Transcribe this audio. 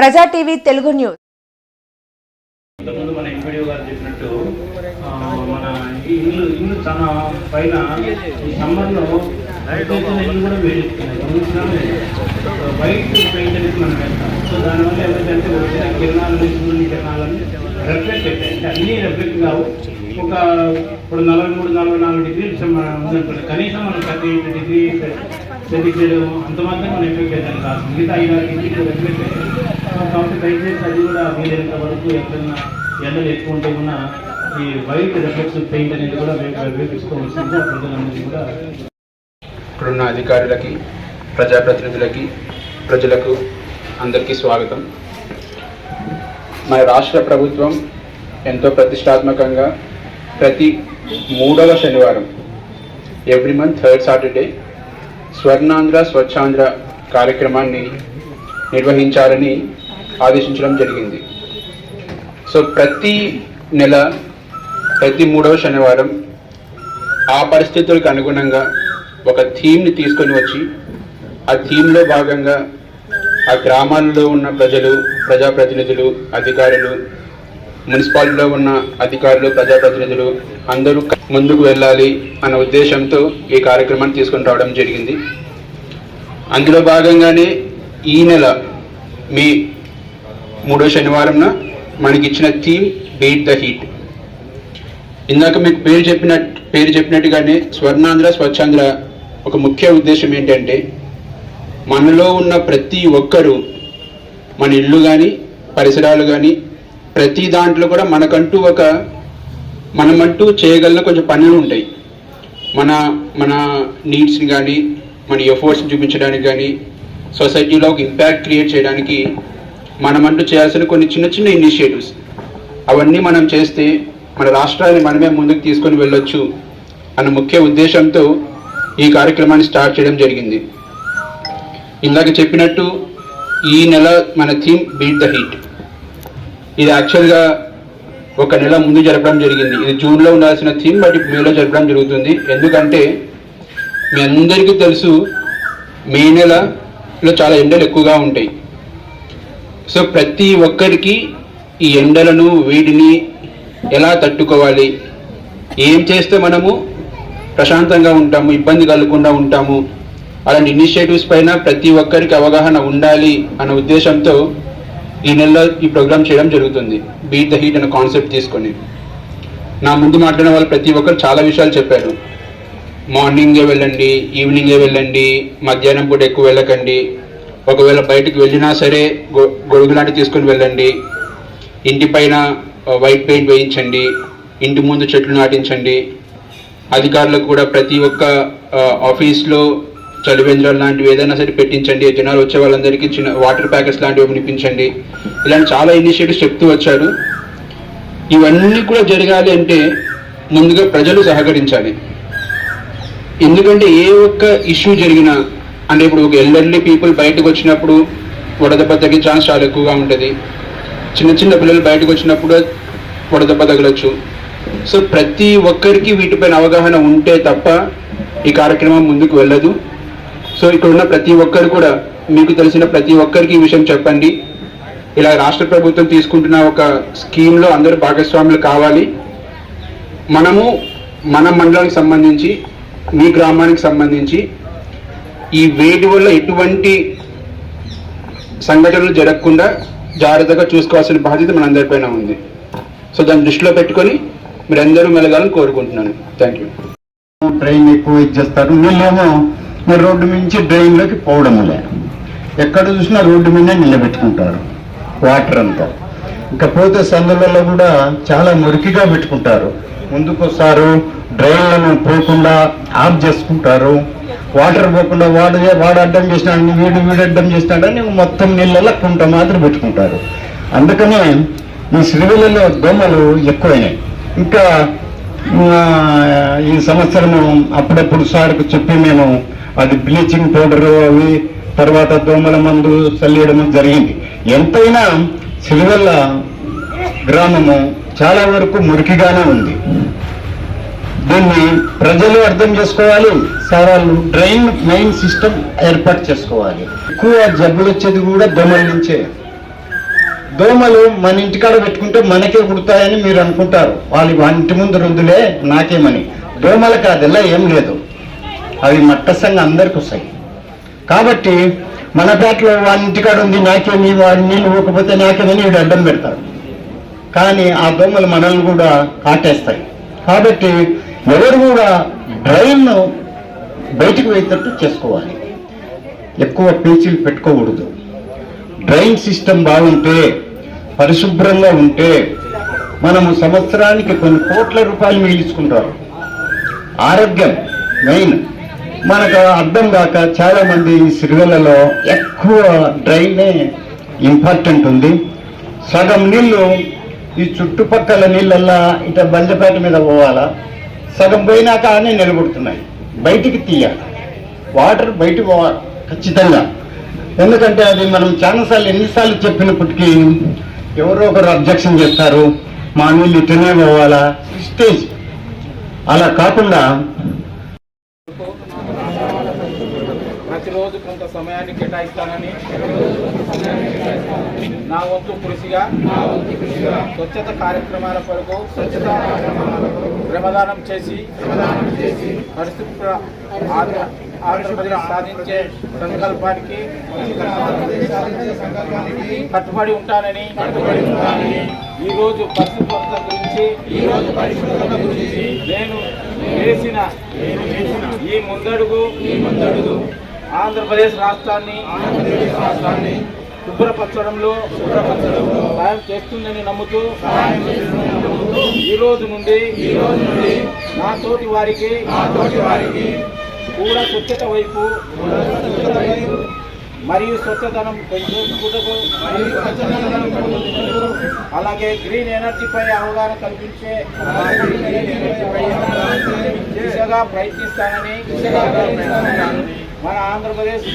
ప్రజా TV Telugu news. ఇంతకుముందు మన ఎంపీడీఓ గారు చెప్పినట్టు మన ఇల్లు ఇల్లు పైన ఈ సమ్మర్లో ఇల్లు కూడా వేడిస్తున్నాయి వైట్ పెయింట్ అనేది మనం వేస్తాం. సో దానివల్ల ఏమిటంటే వచ్చిన సూర్యుని కిరణాలని రిఫ్లెక్ట్ అవుతాయి అంటే అన్నీ రిఫ్లెక్ట్ కావు. ఒక ఇప్పుడు నలభై మూడు నలభై నాలుగు డిగ్రీలు ఉందనుకోండి. కనీసం మనం ప్రతి డిగ్రీ సెంటిగ్రేడ్ అంత మాత్రం మనం ఎఫెక్ట్ అవుతాం కాదు. మిగతా ఐదు ఆరు డిగ్రీలు రిఫ్లెక్ట్ అవుతాయి కాబట్టి దయచేసి అది కూడా వీలైనంత వరకు ఎక్కడన్నా ఎండలు ఎక్కువ ఉంటే కూడా ఈ వైట్ రిఫ్లెక్స్ పెయింట్ అనేది కూడా వే- వేపించుకోవాల్సిందిగా ప్రజలందరికీ కూడా. ఇక్కడున్న అధికారులకి ప్రజాప్రతినిధులకి ప్రజలకు అందరికీ స్వాగతం. మన రాష్ట్ర ప్రభుత్వం ఎంతో ప్రతిష్టాత్మకంగా ప్రతి మూడవ శనివారం every month third Saturday Swarnandhra Swachhandhra కార్యక్రమాన్ని నిర్వహించాలని ఆదేశించడం జరిగింది. సో ప్రతి నెల ప్రతి మూడవ శనివారం ఆ పరిస్థితులకు అనుగుణంగా ఒక థీమ్ని తీసుకొని వచ్చి ఆ థీమ్లో భాగంగా ఆ గ్రామాల్లో ఉన్న ప్రజలు ప్రజాప్రతినిధులు అధికారులు మున్సిపాలిటీలో ఉన్న అధికారులు ప్రజాప్రతినిధులు అందరూ ముందుకు వెళ్ళాలి అన్న ఉద్దేశంతో ఈ కార్యక్రమాన్ని తీసుకొని రావడం జరిగింది. అందులో భాగంగానే ఈ నెల మీ మూడో శనివారంన మనకి ఇచ్చిన థీమ్ బీట్ ద హీట్. ఇందాక మీకు పేరు చెప్పిన పేరు చెప్పినట్టుగానే స్వర్ణాంధ్ర స్వచ్ఛాంధ్ర ఒక ముఖ్య ఉద్దేశం ఏంటంటే మనలో ఉన్న ప్రతి ఒక్కరూ మన ఇల్లు కానీ పరిసరాలు కానీ ప్రతి దాంట్లో కూడా మనకంటూ ఒక మనమంటూ చేయగలిగిన కొంచెం పనులు ఉంటాయి. మన మన నీడ్స్ని కానీ మన ఎఫర్ట్స్ని చూపించడానికి కానీ సొసైటీలో ఒక ఇంపాక్ట్ క్రియేట్ చేయడానికి మనమంటూ చేయాల్సిన కొన్ని చిన్న చిన్న ఇనిషియేటివ్స్ అవన్నీ మనం చేస్తే మన రాష్ట్రాన్ని మనమే ముందుకు తీసుకొని వెళ్ళొచ్చు అన్న ముఖ్య ఉద్దేశంతో ఈ కార్యక్రమాన్ని స్టార్ట్ చేయడం జరిగింది. ఇందాక చెప్పినట్టు ఈ నెల మన థీమ్ బీట్ ద హీట్ ఇది యాక్చువల్గా ఒక నెల ముందు జరపడం జరిగింది. ఇది జూన్లో ఉండాల్సిన థీమ్ బట్ మేలో జరపడం జరుగుతుంది. ఎందుకంటే మీ అందరికీ తెలుసు మే నెలలో చాలా ఎండలు ఎక్కువగా ఉంటాయి. సో ప్రతి ఒక్కరికి ఈ ఎండలను వేడిని ఎలా తట్టుకోవాలి? ఏం చేస్తే మనము ప్రశాంతంగా ఉంటాము ఇబ్బంది కలగకుండా ఉంటాము? అలాంటి ఇనిషియేటివ్స్ పైన ప్రతి ఒక్కరికి అవగాహన ఉండాలి అన్న ఉద్దేశంతో ఈ నెలలో ఈ ప్రోగ్రామ్ చేయడం జరుగుతుంది. బీట్ ద హీట్ అనే కాన్సెప్ట్ తీసుకొని. నా ముందు మాట్లాడిన వాళ్ళు ప్రతి ఒక్కరు చాలా విషయాలు చెప్పారు. మార్నింగే వెళ్ళండి ఈవినింగే వెళ్ళండి మధ్యాహ్నం పూట ఎక్కువ వెళ్ళకండి ఒకవేళ బయటకు వెళ్ళినా సరే గొ గొడుగు లాంటి తీసుకొని వెళ్ళండి. ఇంటి పైన వైట్ పెయింట్ వేయించండి. ఇంటి ముందు చెట్లు నాటించండి. అధికారులకు కూడా ప్రతి ఒక్క ఆఫీస్లో చలివేంద్రాలు లాంటివి ఏదైనా సరే పెట్టించండి. జనాలు వచ్చే వాళ్ళందరికీ చిన్న వాటర్ ప్యాకెట్స్ లాంటివి వినిపించండి. ఇలాంటి చాలా ఇనిషియేటివ్స్ చెప్తూ వచ్చారు. ఇవన్నీ కూడా జరగాలి అంటే ముందుగా ప్రజలు సహకరించాలి. ఎందుకంటే ఏ ఒక్క ఇష్యూ జరిగినా అంటే ఇప్పుడు ఒక ఎల్డర్లీ పీపుల్ బయటకు వచ్చినప్పుడు వడదెబ్బ తగ్గే ఛాన్స్ చాలా ఎక్కువగా ఉంటుంది. చిన్న చిన్న పిల్లలు బయటకు వచ్చినప్పుడు వడదెబ్బ తగలొచ్చు. సో ప్రతి ఒక్కరికి వీటిపైన అవగాహన ఉంటే తప్ప ఈ కార్యక్రమం ముందుకు వెళ్ళదు. సో ఇక్కడ ఉన్న ప్రతి ఒక్కరు కూడా మీకు తెలిసిన ప్రతి ఒక్కరికి ఈ విషయం చెప్పండి. ఇలా రాష్ట్ర ప్రభుత్వం తీసుకుంటున్న ఒక స్కీమ్లో అందరూ భాగస్వాములు కావాలి. మనము మన మండలానికి సంబంధించి మీ గ్రామానికి సంబంధించి ఈ వేడి వల్ల ఎటువంటి సంఘటనలు జరగకుండా జాగ్రత్తగా చూసుకోవాల్సిన బాధ్యత మనందరిపైన ఉంది. సో దాన్ని దృష్టిలో పెట్టుకొని మీరందరూ మెలగాలని కోరుకుంటున్నాను. థ్యాంక్ యూ ట్రైన్ ఎక్కువ ఇచ్చేస్తారు వీళ్ళేమో మరి రోడ్డు మించి డ్రైన్లోకి పోవడం లేదు ఎక్కడ చూసినా రోడ్డు మీద నిలబెట్టుకుంటారు. వాటర్ అంతా. ఇకపోతే సందులలో కూడా చాలా మురికిగా పెట్టుకుంటారు. ముందుకు వస్తారు. డ్రైన్లను పోకుండా ఆఫ్ చేసుకుంటారు. వాటర్ పోకుండా వాడు వాడు అడ్డం చేసినాడని వీడు వీడు అడ్డం చేసినాడని మొత్తం నీళ్ళలో కుంట మాత్రం పెట్టుకుంటారు. అందుకనే ఈ శ్రీవిలలో దోమలు ఎక్కువైనాయి. ఇంకా ఈ సంవత్సరము అప్పుడప్పుడు సార్కు చెప్పి మేము అది బ్లీచింగ్ పౌడరు అవి తర్వాత దోమల మందు చల్లియడం జరిగింది. ఎంతైనా సిరివెల్ల గ్రామము చాలా వరకు మురికిగానే ఉంది. దీన్ని ప్రజలు అర్థం చేసుకోవాలి. సారాలు. డ్రైన్ మెయిన్ సిస్టమ్ ఏర్పాటు చేసుకోవాలి. ఎక్కువ జబ్బులు వచ్చేది కూడా దోమల నుంచే. దోమలు మన ఇంటికాడ పెట్టుకుంటే మనకే కుడతాయని మీరు అనుకుంటారు. వాళ్ళు ఇంటి ముందు రుద్దులే నాకేమని. దోమలకు అదెల్లా ఏం లేదు. అవి మట్టసంగా అందరికి వస్తాయి. కాబట్టి మన పేటలో వాళ్ళ ఇంటికాడ ఉంది నాకేమి వాడి నీళ్ళు ఇవ్వకపోతే నాకేమని వీడు అడ్డం పెడతారు. కానీ ఆ దోమలు మనల్ని కూడా కాటేస్తాయి. కాబట్టి ఎవరు కూడా బ్రెయిన్ను బయటికి పోయేటట్టు చేసుకోవాలి. ఎక్కువ పేచీలు పెట్టుకోకూడదు. డ్రైన్ సిస్టమ్ బాగుంటే పరిశుభ్రంగా ఉంటే మనము సంవత్సరానికి కొన్ని కోట్ల రూపాయలు మిగిలించుకుంటారు ఆరోగ్యం మెయిన్. మనకు అర్థం కాక చాలామంది ఈ సిరివెలలో ఎక్కువ డ్రైనే ఇంపార్టెంట్ ఉంది. సగం నీళ్ళు ఈ చుట్టుపక్కల నీళ్ళల్లా ఇట బండపేట మీద పోవాలా? సగం పోయినాక అనే నిలబడుతున్నాయి. బయటికి తీయాలి. వాటర్ బయటకు పోవాలి ఖచ్చితంగా. ఎందుకంటే అది మనం చాలాసార్లు ఎన్నిసార్లు చెప్పినప్పటికీ ఎవరో ఒకరు అబ్జెక్షన్ చేస్తారు. మా నీళ్ళు ఇటనే పోవాలా? స్టేజ్ అలా కాకుండా ప్రతిరోజు కొంత సమయాన్ని కేటాయిస్తానని నా వంతు కృషిగా స్వచ్ఛత కార్యక్రమాల కొరకు స్వచ్ఛత శ్రమదానం చేసి పరిశుభ్ర ఆంధ్ర ఆంధ్రప్రదేశ్ సాధించే సంకల్పానికి కట్టుబడి ఉంటానని ఈ రోజు పరిశుభ్రత గురించి ఈ రోజు పరిశుభ్రత గురించి నేను చేసిన ఈ ముందడుగు ఈ ముందడుగు ఆంధ్రప్రదేశ్ రాష్ట్రాన్ని ఆంధ్రప్రదేశ్ రాష్ట్రాన్ని శుభ్రపరచడంలో శుభ్రపరచడంలో సాయం చేస్తుందని నమ్ముతూ ఈ రోజు నుండి ఈ రోజు నుండి నా తోటి వారికి నా తోటి వారికి కూడా స్వచ్ఛత వైపు మరియు స్వచ్ఛతనం పెంచుకుంటూ అలాగే గ్రీన్ ఎనర్జీపై అవగాహన కల్పించే దిశగా ప్రయత్నిస్తానని మన ఆంధ్రప్రదేశ్